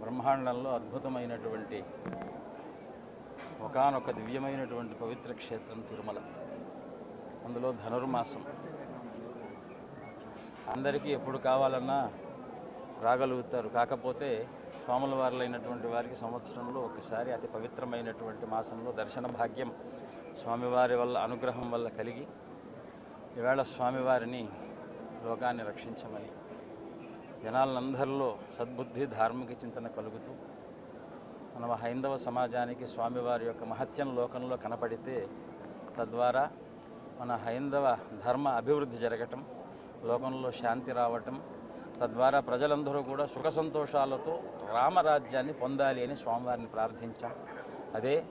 బ్రహ్మాండంలో అద్భుతమైనటువంటి ఒకనొక దివ్యమైనటువంటి పవిత్ర క్షేత్రం తిరుమల. అందులో ధనుర్మాసం. అందరికీ ఎప్పుడు కావాలన్నా రాగలుగుతారు కాకపోతే స్వాముల వారులైనటువంటి వారికి సంవత్సరంలో ఒకసారి అతి పవిత్రమైనటువంటి మాసంలో దర్శన భాగ్యం స్వామివారి వల్ల అనుగ్రహం వల్ల కలిగి ఈవేళ స్వామివారిని లోకాన్ని రక్షించమని జనాలందరిలో సద్బుద్ధి ధార్మిక చింతన కలుగుతూ మన హైందవ సమాజానికి స్వామివారి యొక్క మహత్యం లోకంలో కనపడితే తద్వారా మన హైందవ ధర్మ అభివృద్ధి జరగటం లోకంలో శాంతి రావటం తద్వారా ప్రజలందరూ కూడా సుఖ సంతోషాలతో రామరాజ్యాన్ని పొందాలి అని స్వామివారిని ప్రార్థించాం. అదే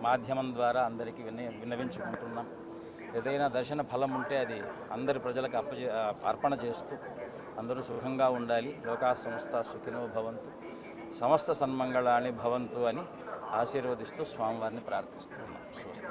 మాధ్యమం ద్వారా అందరికీ విన్న విన్నవించుకుంటున్నాం. ఏదైనా దర్శన ఫలం ఉంటే అది అందరి ప్రజలకు అప్పచే అర్పణ చేస్తూ అందరూ సుఖంగా ఉండాలి. లోకా సంస్థ సుఖినో భవంతు. సమస్త సన్మంగళాన్ని భవంతు అని ఆశీర్వదిస్తూ స్వామివారిని ప్రార్థిస్తున్నాం. స్వస్తి.